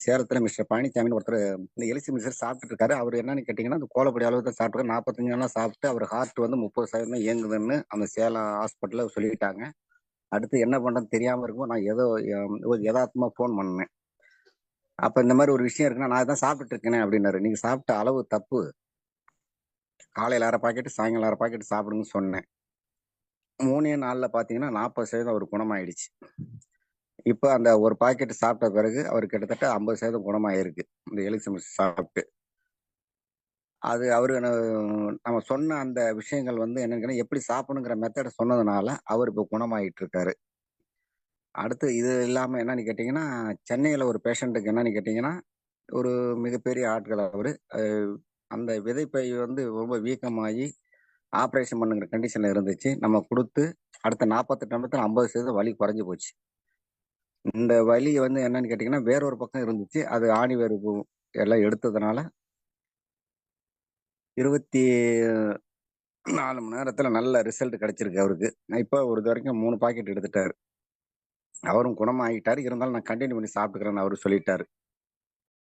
சேரத்தில் mister பழனிசாமின்னு ஒருத்தர் இந்த எலிசி mister சாப்பிட்டுட்டு இருக்காரு அவர் என்னன்னு கேட்டீங்கன்னா அந்த கோலப்படி அளவு தான் சாப்பிட்டு நாற்பத்தஞ்சு சாப்பிட்டு அவர் ஹார்ட் வந்து முப்பது சதவீதம் தான் இயங்குதுன்னு அந்த சேலம் ஹாஸ்பிட்டலில் சொல்லிட்டாங்க. அடுத்து என்ன பண்ணுறதுன்னு தெரியாம இருக்கும். நான் ஏதோ ஹம், ஒரு யதார்த்தமா ஃபோன் பண்ணேன். அப்ப இந்த மாதிரி ஒரு விஷயம் இருக்குன்னா நான் தான் சாப்பிட்டுட்டு இருக்கேனே அப்படின்னாரு. நீங்க சாப்பிட்ட அளவு தப்பு. காலையில அரை பாக்கெட்டு சாயங்காலம் அரை பாக்கெட் சாப்பிடுங்கன்னு சொன்னேன். மூணே நாளில் பார்த்தீங்கன்னா நாற்பது சதவீதம் அவர் குணமாயிடுச்சு. இப்போ அந்த ஒரு பாக்கெட் சாப்பிட்ட பிறகு அவர் கிட்டத்தட்ட ஐம்பது சதவீதம் குணமாயிருக்கு. இந்த எலிசமிஸ் சாப்பிட்டு. அது அவரு என்ன- நம்ம சொன்ன அந்த விஷயங்கள் வந்து என்னன்னு எப்படி சாப்பிடணுங்கிற மெத்தடை சொன்னதுனால அவர் இப்போ குணமாயிட்டு இருக்காரு அடுத்து இது இல்லாமல் என்னன்னு கேட்டிங்கன்னா சென்னையில் ஒரு பேஷண்ட்டுக்கு என்னன்னு கேட்டிங்கன்னா ஒரு மிகப்பெரிய ஆட்கள் அவர். அந்த விதைப்பை வந்து ரொம்ப வீக்கமாகி ஆப்ரேஷன் பண்ணுங்கிற கண்டிஷனில் இருந்துச்சு. நம்ம கொடுத்து அடுத்த நாற்பத்தெட்டு நிமிடத்தில் ஐம்பது சதவீதம் வலி குறைஞ்சி போச்சு. இந்த வலி வந்து என்னன்னு கேட்டீங்கன்னா வேறொரு பக்கம் இருந்துச்சு. அது ஆணி வேறு எல்லாம் எடுத்ததுனால இருபத்தி நாலு மணி நேரத்தில் நல்ல ரிசல்ட் கிடைச்சிருக்கு அவருக்கு. நான் இப்போ ஒரு வரைக்கும் மூணு பாக்கெட் எடுத்துட்டாரு. அவரும் குணமாகிட்டாரு இருந்தாலும் நான் கண்டினியூ பண்ணி சாப்பிட்டுக்கிறேன்னு அவரு சொல்லிட்டாரு.